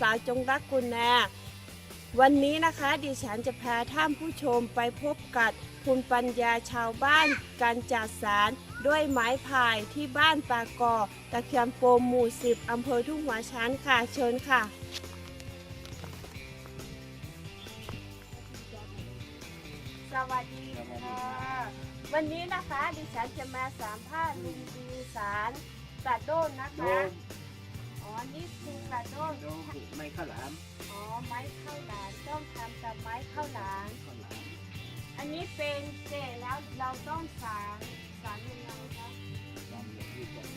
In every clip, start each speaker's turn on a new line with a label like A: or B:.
A: ศาลจงรักกุณาวันนี้นะคะดิฉันจะพาท่านผู้ชมไปพบกับภูมิปัญญาชาวบ้านการจัดสารด้วยไม้พายที่บ้านปากอตะเคียนโปมหมู่สิบอำเภอทุ่งหัวช้างค่ะเชิญค่ะ สวัสดีค่ะวันนี้นะคะดิฉันจะมาสามภาษณ์ลุงดีสารกระโดนนะคะ อ๋อนี่คือกระโดน
B: โดนไม่ข้าวหลาม
A: อ๋อไม้ข้าวหลามต้องทำกับไม้ข้าวหลาม
B: ข้าวหลาม
A: อันนี้เป็นเกแล้วเราต้องสารสารยังไงคะ
B: ลองดูที่ก่อน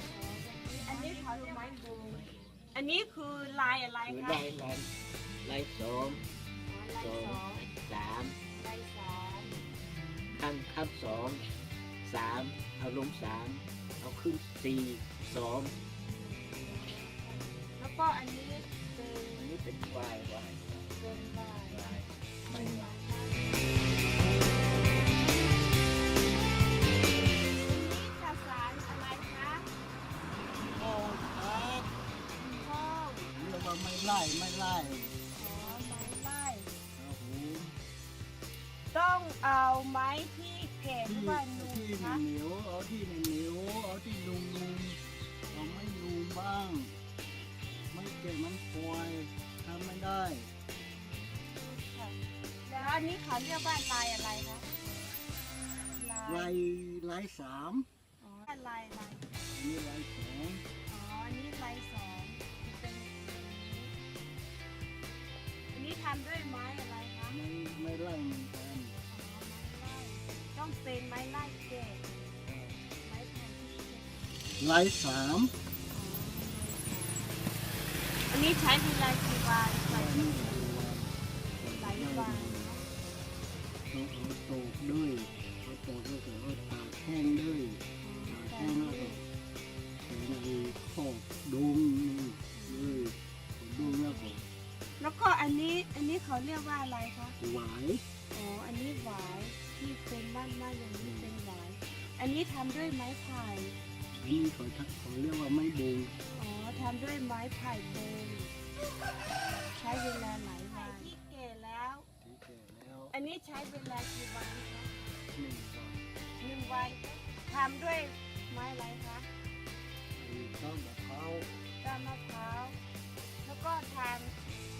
A: อ๋อแบบนี้อันนี้เขาเรียกไม้บูอันนี้คือลายอะไร
B: คือ
A: คะ
B: ไล่ไล่ไล่สอง
A: อ๋อลายสอง
B: สาม
A: ลายสาม
B: ข้างข้างสองสามเอาลงสามเอาขึ้นสี่สอง
A: เป็น
B: วายวาย
A: เป็นลายวา
B: ยไม่วาย
A: จักสารอะไรคะ
B: โอ้ครับ
A: ห้อง
B: แล้วก็ไม่ไล่ไม่ไล่
A: อ๋อไม้ไล่
B: ครับผม
A: ต้องเอาไม้ที่แก่หรือ
B: ที่
A: ว่านุ่ม
B: ที่
A: คะ
B: นียวเอาที่เหนียวเอาที่นุ่มๆ อันนี้
A: เขาเรียกว่าลายอะไรคะลาย
B: ลายลายสาม
A: อ๋อลายลาย
B: อันนี้ลายสอง
A: อ๋ออันนี้ลายสองเป็นอย่างนี้อันนี้ทำด้วยไม้อะไรคะ
B: ไม่ไม่ไล่เหมือนกัน
A: อ๋อไม้ไล่ต้องเป็นไม้ไล่แก่ไม้แผ่นที่แก่
B: ลายสาม
A: อันนี้ใช้เวลากี่วัน
B: ต้องเอาโตกด้วยเอาโตกแล้วก็เอาตากแห้งด้วยตากแห้งแล้วก็ใส่ในขอบดุมนี่ด้วยดุมแล้วก็
A: แล้วก็อันนี้อันนี้เขาเรียกว่าอะไรคะ
B: หวาย
A: อ๋ออันนี้หวายที่เป็นบ้านบ้านอย่างนี้เป็นหวายอันนี้ทำด้วยไม้ไผ่
B: อันนี้เขาทักเขาเรียกว่าไม้บง
A: อ๋อทำด้วยไม้ไผ่โบงใช้เวลาหลายวันที่เก่แล้ว
B: ที่แก่แล้ว
A: อันนี้ใช้เวลากี่วันคะ
B: หนึ่งวัน
A: หนึ่งวันทำด้วยไม้อะไรคะ
B: ไอ้ต้นมะพร้าว
A: ด้ามมะพร้าวแล้วก็ท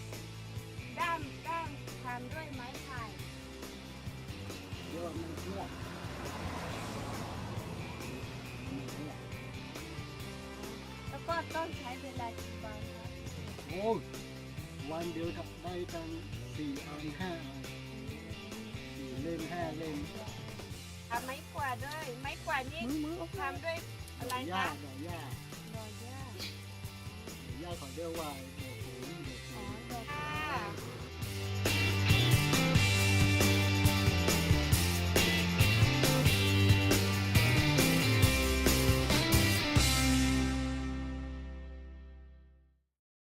A: ำด้ามด้ามทำด้วยไม้ไผ่
B: ยอดมันเพื่อกมันเพื่อก
A: แล้วก็ต้องใช้เวลากี่วันคะ
B: โอ้ยวันเดียวทำได้ตั้งสี่อันห้าอันสี่ เล่มห้าเล่ม
A: ทำไม้กวาดด้วย ไม้กวาดนี่
B: มือมือ
A: ทำด้วยอะไร
B: หญ้า
A: คะ
B: ดอกหญ้า
A: ดอกหญ้า
B: ดอกหญ้าเขาเรียกว่าดอกโหนดอกโห
A: อ๋อนดอกหญ้า